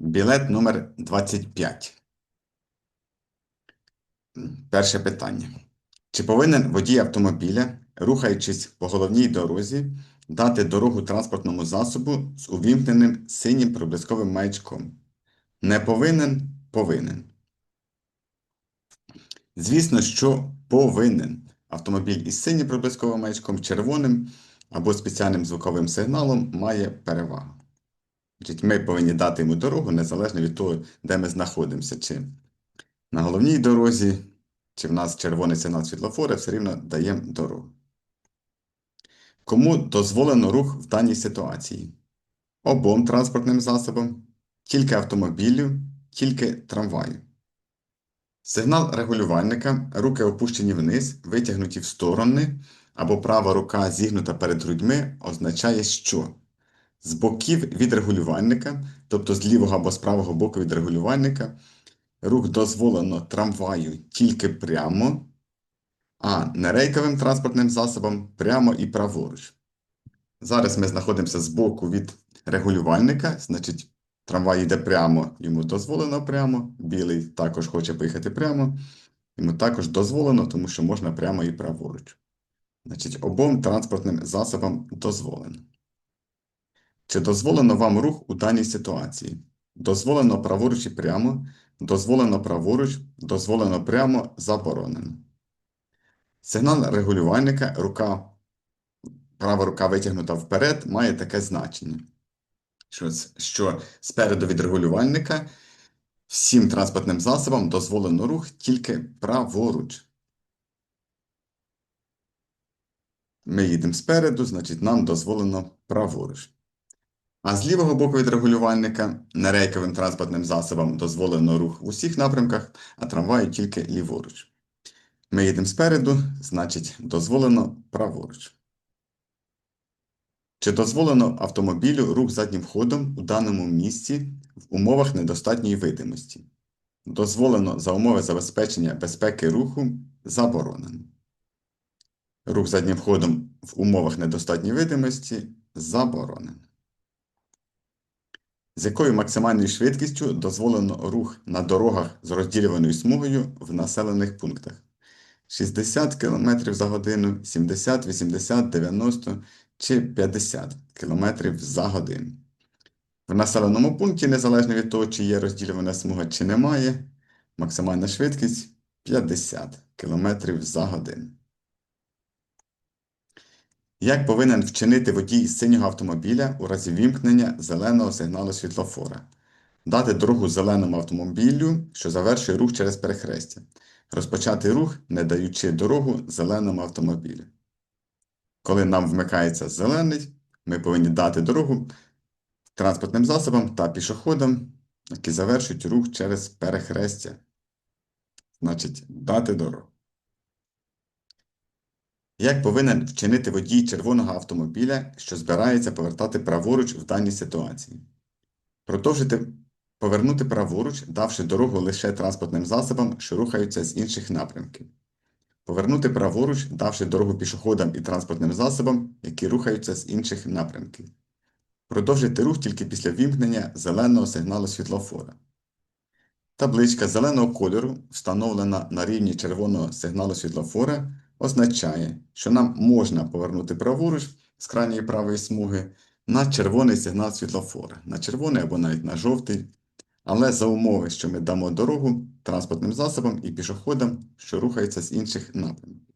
Білет номер 25. Перше питання. Чи повинен водій автомобіля, рухаючись по головній дорозі, дати дорогу транспортному засобу з увімкненим синім проблисковим маячком? Не повинен, повинен. Звісно, що повинен. Автомобіль із синім проблисковим маячком, червоним або спеціальним звуковим сигналом має перевагу. Ми повинні дати йому дорогу незалежно від того, де ми знаходимося. Чи на головній дорозі, чи в нас червоний сигнал світлофора, все рівно даємо дорогу. Кому дозволено рух в даній ситуації? Обом транспортним засобам, тільки автомобілю, тільки трамваю. Сигнал регулювальника, руки опущені вниз, витягнуті в сторони, або права рука зігнута перед грудьми, означає, що з боків від регулювальника, тобто з лівого або з правого боку від регулювальника, рух дозволено трамваю тільки прямо, а нерейковим транспортним засобам прямо і праворуч. Зараз ми знаходимося з боку від регулювальника, значить, трамвай йде прямо, йому дозволено прямо, білий також хоче поїхати прямо, йому також дозволено, тому що можна прямо і праворуч. Значить, обом транспортним засобам дозволено. Чи дозволено вам рух у даній ситуації? Дозволено праворуч і прямо, дозволено праворуч, дозволено прямо, заборонено. Сигнал регулювальника, рука, права рука витягнута вперед, має таке значення, що, що спереду від регулювальника всім транспортним засобам дозволено рух тільки праворуч. Ми їдемо спереду, значить нам дозволено праворуч. А з лівого боку від регулювальника нерейковим транспортним засобам дозволено рух в усіх напрямках, а трамваю тільки ліворуч. Ми їдемо спереду, значить дозволено праворуч. Чи дозволено автомобілю рух заднім ходом у даному місці в умовах недостатньої видимості? Дозволено за умови забезпечення безпеки руху заборонено. Рух заднім ходом в умовах недостатньої видимості заборонено. З якою максимальною швидкістю дозволено рух на дорогах з розділюваною смугою в населених пунктах? 60 км за годину, 70, 80, 90 чи 50 км за годину. В населеному пункті, незалежно від того, чи є розділювана смуга, чи немає, максимальна швидкість 50 км за годину. Як повинен вчинити водій синього автомобіля у разі вімкнення зеленого сигналу світлофора? Дати дорогу зеленому автомобілю, що завершує рух через перехрестя. Розпочати рух, не даючи дорогу зеленому автомобілю. Коли нам вмикається зелений, ми повинні дати дорогу транспортним засобам та пішоходам, які завершують рух через перехрестя. Значить, дати дорогу. Як повинен вчинити водій червоного автомобіля, що збирається повертати праворуч в даній ситуації? Продовжити повернути праворуч, давши дорогу лише транспортним засобам, що рухаються з інших напрямків. Повернути праворуч, давши дорогу пішоходам і транспортним засобам, які рухаються з інших напрямків. Продовжити рух тільки після вімкнення зеленого сигналу світлофора. Табличка зеленого кольору, встановлена на рівні червоного сигналу світлофора, означає, що нам можна повернути праворуч з крайньої правої смуги на червоний сигнал світлофора, на червоний або навіть на жовтий, але за умови, що ми дамо дорогу транспортним засобам і пішоходам, що рухаються з інших напрямків.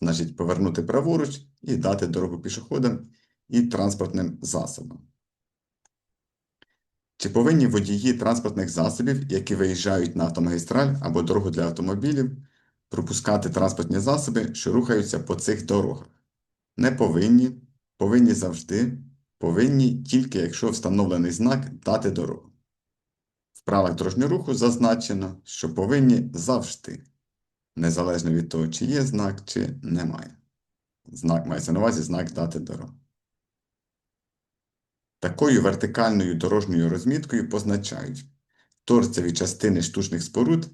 Значить, повернути праворуч і дати дорогу пішоходам і транспортним засобам. Чи повинні водії транспортних засобів, які виїжджають на автомагістраль або дорогу для автомобілів, пропускати транспортні засоби, що рухаються по цих дорогах? Не повинні, повинні завжди, повинні тільки якщо встановлений знак дати дорогу. В правилах дорожнього руху зазначено, що повинні завжди, незалежно від того, чи є знак, чи немає. Знак мається на увазі знак дати дорогу. Такою вертикальною дорожньою розміткою позначають торцеві частини штучних споруд,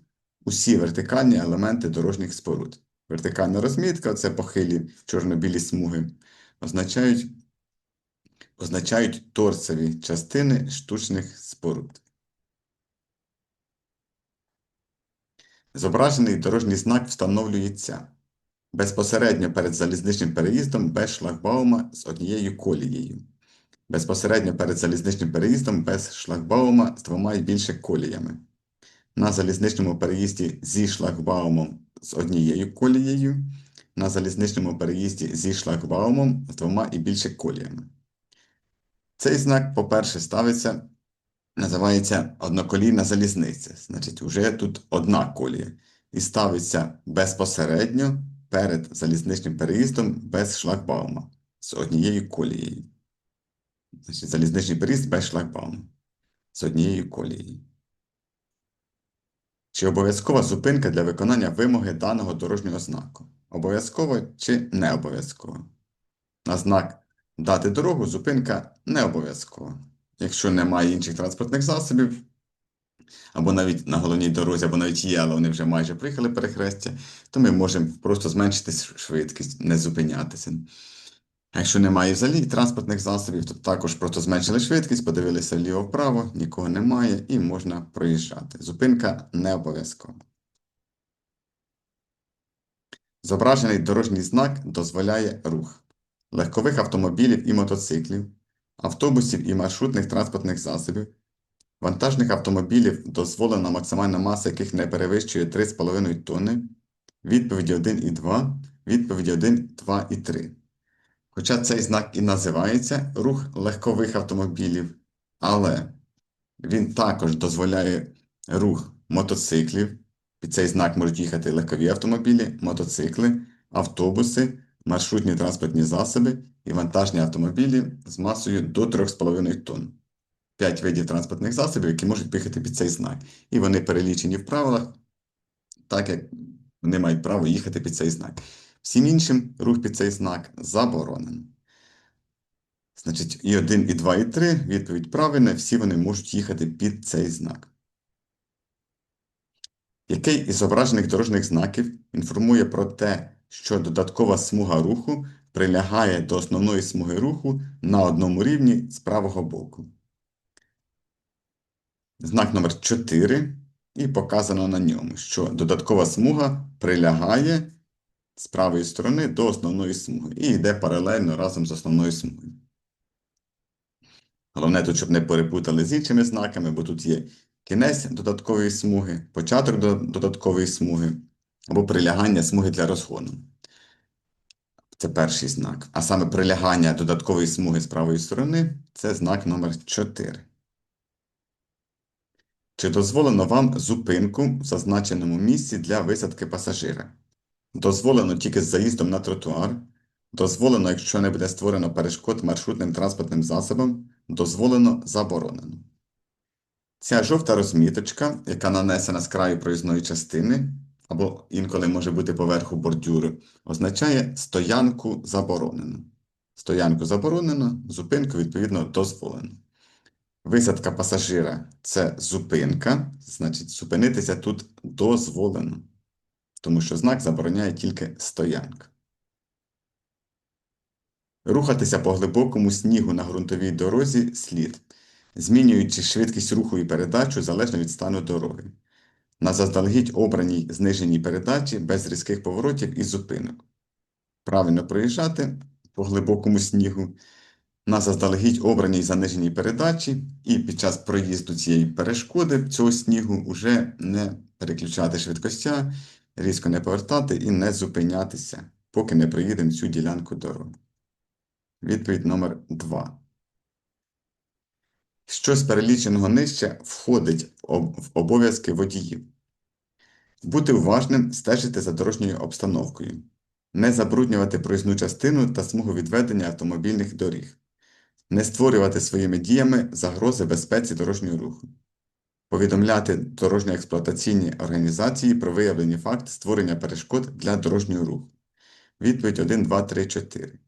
усі вертикальні елементи дорожніх споруд. Вертикальна розмітка це похилі чорно-білі смуги, означають означають торцеві частини штучних споруд. Зображений дорожній знак встановлюється безпосередньо перед залізничним переїздом без шлагбаума з однією колією. Безпосередньо перед залізничним переїздом без шлагбаума з двома і більше коліями. На залізничному переїзді зі шлагбаумом з однією колією. На залізничному переїзді зі шлагбаумом з двома і більше коліями. Цей знак, по-перше, ставиться, називається одноколійна залізниця. Значить, вже тут одна колія. І ставиться безпосередньо перед залізничним переїздом без шлагбаума з однією колією. Значить, залізничний переїзд без шлагбаума з однією колією. Чи обов'язкова зупинка для виконання вимоги даного дорожнього знаку? Обов'язково чи не обов'язково? На знак дати дорогу зупинка не обов'язкова. Якщо немає інших транспортних засобів, або навіть на головній дорозі, або навіть є, але вони вже майже приїхали перехрестя, то ми можемо просто зменшити швидкість, не зупинятися. А якщо немає взагалі транспортних засобів, то також просто зменшили швидкість, подивилися вліво-вправо, нікого немає і можна проїжджати. Зупинка не обов'язкова. Зображений дорожній знак дозволяє рух легкових автомобілів і мотоциклів, автобусів і маршрутних транспортних засобів, вантажних автомобілів, дозволена максимальна маса яких не перевищує 3,5 тонни, відповіді 1 і 2, відповіді 1, 2 і 3. Хоча цей знак і називається рух легкових автомобілів, але він також дозволяє рух мотоциклів. Під цей знак можуть їхати легкові автомобілі, мотоцикли, автобуси, маршрутні транспортні засоби і вантажні автомобілі з масою до 3,5 тонн. П'ять видів транспортних засобів, які можуть поїхати під цей знак. І вони перелічені в правилах, так як вони мають право їхати під цей знак. Всім іншим рух під цей знак заборонено. Значить, і 1, і 2, і 3 відповідь правильна, всі вони можуть їхати під цей знак. Який із зображених дорожніх знаків інформує про те, що додаткова смуга руху прилягає до основної смуги руху на одному рівні з правого боку? Знак номер 4 і показано на ньому, що додаткова смуга прилягає з правої сторони до основної смуги і йде паралельно разом з основною смугою. Головне тут, щоб не перепутали з іншими знаками, бо тут є кінець додаткової смуги, початок додаткової смуги або прилягання смуги для розгону. Це перший знак. А саме прилягання додаткової смуги з правої сторони це знак номер 4. Чи дозволено вам зупинку в зазначеному місці для висадки пасажира? Дозволено тільки з заїздом на тротуар. Дозволено, якщо не буде створено перешкод маршрутним транспортним засобам. Дозволено заборонено. Ця жовта розміточка, яка нанесена з краю проїзної частини, або інколи може бути поверху бордюру, означає стоянку заборонено. Стоянку заборонено, зупинку, відповідно, дозволено. Висадка пасажира це зупинка, значить, зупинитися тут дозволено тому що знак забороняє тільки стоянка. Рухатися по глибокому снігу на ґрунтовій дорозі слід, змінюючи швидкість руху і передачу залежно від стану дороги. На заздалегідь обраній зниженій передачі без різких поворотів і зупинок. Правильно проїжджати по глибокому снігу на заздалегідь обраній заниженій передачі, і під час проїзду цієї перешкоди цього снігу вже не переключати швидкостя різко не повертати і не зупинятися, поки не проїдемо цю ділянку дороги. Відповідь номер 2. Що з переліченого нижче входить в обов'язки водіїв? Бути уважним, стежити за дорожньою обстановкою, не забруднювати проїзну частину та смугу відведення автомобільних доріг, не створювати своїми діями загрози безпеці дорожнього руху повідомляти дорожньо-експлуатаційні організації про виявлені факти створення перешкод для дорожнього руху. Відповідь 1, 2, 3, 4.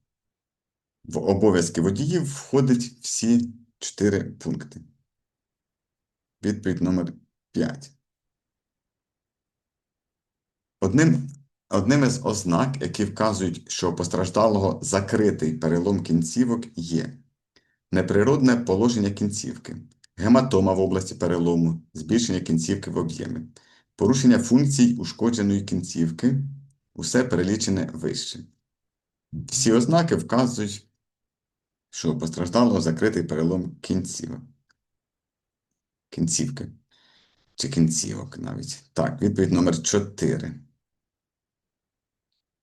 В обов'язки водіїв входять всі 4 пункти. Відповідь номер 5. Одним, одним із ознак, які вказують, що у постраждалого закритий перелом кінцівок є Неприродне положення кінцівки, гематома в області перелому, збільшення кінцівки в об'ємі, порушення функцій ушкодженої кінцівки, усе перелічене вище. Всі ознаки вказують, що у постраждалого закритий перелом кінцівок. Кінцівки. Чи кінцівок навіть. Так, відповідь номер 4.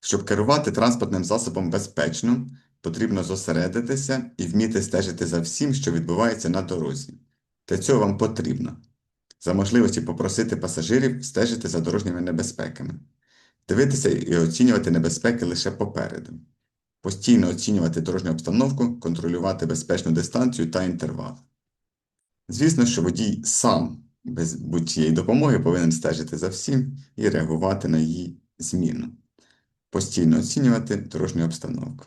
Щоб керувати транспортним засобом безпечно, потрібно зосередитися і вміти стежити за всім, що відбувається на дорозі. Для цього вам потрібно за можливості попросити пасажирів стежити за дорожніми небезпеками, дивитися і оцінювати небезпеки лише попереду, постійно оцінювати дорожню обстановку, контролювати безпечну дистанцію та інтервал. Звісно, що водій сам без будь-чиєї допомоги повинен стежити за всім і реагувати на її зміну, постійно оцінювати дорожню обстановку.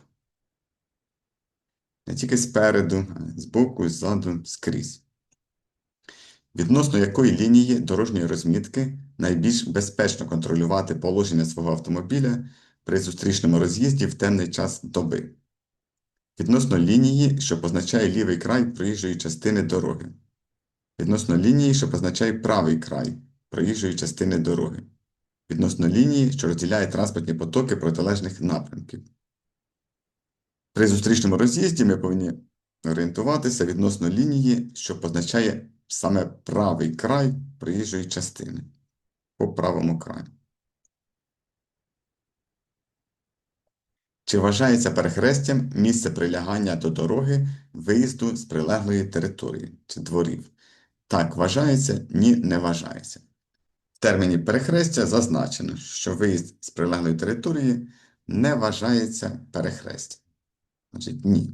Не тільки спереду, а й збоку, ззаду, скрізь. Відносно якої лінії дорожньої розмітки найбільш безпечно контролювати положення свого автомобіля при зустрічному роз'їзді в темний час доби. Відносно лінії, що позначає лівий край проїжджої частини дороги. Відносно лінії, що позначає правий край проїжджої частини дороги. Відносно лінії, що розділяє транспортні потоки протилежних напрямків. При зустрічному роз'їзді ми повинні орієнтуватися відносно лінії, що позначає саме правий край проїжджої частини по правому краю. Чи вважається перехрестям місце прилягання до дороги виїзду з прилеглої території чи дворів? Так, вважається, ні, не вважається. В терміні перехрестя зазначено, що виїзд з прилеглої території не вважається перехрестям. Значить, ні.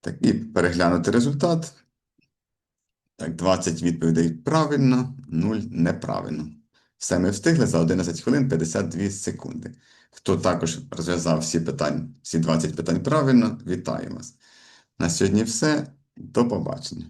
Так, і переглянути результат. Так, 20 відповідей правильно, 0 неправильно. Все ми встигли за 11 хвилин 52 секунди. Хто також розв'язав всі питання, всі 20 питань правильно, вітаю вас. На сьогодні все. До побачення.